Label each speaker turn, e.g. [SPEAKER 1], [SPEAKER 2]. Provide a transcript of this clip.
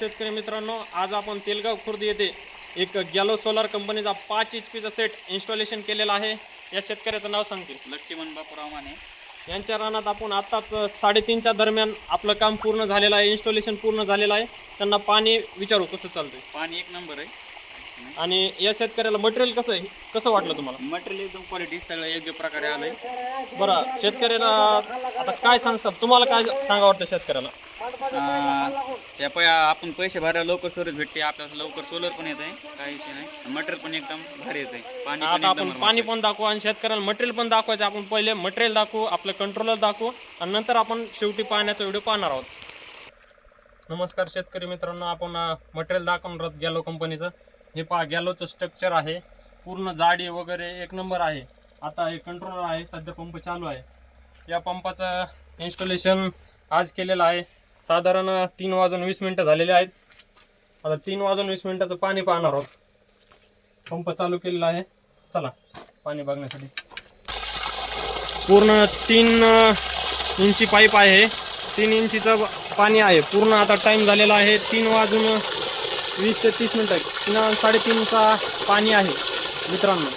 [SPEAKER 1] शेतकरी मित्रांनो आज आपण तेलगाव खुर्द येथे एक गॅलो सोलार कंपनीचा पाच एच पीचा सेट इन्स्टॉलेशन केलेला आहे. या शेतकऱ्याचं नाव सांगतील.
[SPEAKER 2] लक्ष्मण बापूराव माने.
[SPEAKER 1] यांच्या रानात आपण आत्ताच साडेतीनच्या दरम्यान आपलं काम पूर्ण झालेलं आहे इन्स्टॉलेशन पूर्ण झालेलं आहे. त्यांना पाणी विचारू कसं चालतंय?
[SPEAKER 2] पाणी एक नंबर आहे.
[SPEAKER 1] आणि या शेतकऱ्याला मटेरियल कसं आहे? कसं वाटलं तुम्हाला?
[SPEAKER 2] मटेरियल एकदम क्वालिटी सगळं योग्य प्रकारे आलंय.
[SPEAKER 1] बरं शेतकऱ्याला आता काय सांगतात तुम्हाला काय सांगा वाटतं शेतकऱ्याला?
[SPEAKER 2] त्या पै आपण पैसे भरायला लवकर सोलर भेटते आपल्याला लवकर सोलर पण येत आहे काही विषय नाही. मटेरियल पण एकदम भारी येत आहे पाणी पण
[SPEAKER 1] आता आपण पाणी पण दाखवू आणि शेतकऱ्याला मटेरियल पण दाखवायचं आपण पहिले मटेरियल दाखवू आपलं कंट्रोलर दाखवू आणि नंतर आपण शेवटी पाण्याचा व्हिडिओ पाहणार आहोत. नमस्कार शेतकरी मित्रांनो आपण मटेरियल दाखवणार आहोत गॅलो कंपनीचं हे पहा गॅलोचं स्ट्रक्चर आहे. पूर्ण जाडी वगैरे एक नंबर आहे. आता हे कंट्रोलर आहे. सध्या पंप चालू आहे. या पंपाचं इन्स्टॉलेशन आज केलेलं आहे. साधारण तीन वाजून वीस मिनटं झालेले आहेत. आता तीन वाजून वीस मिनिटाचं पाणी पाहणार आहोत. पंप चालू केलेला आहे. चला पाणी बघण्यासाठी. पूर्ण तीन इंची पाईप आहे. तीन इंचीचं पाणी आहे. पूर्ण आता टाईम झालेला आहे. तीन वाजून वीस ते तीस मिनटं तीन साडेतीनचा पाणी आहे मित्रांनो.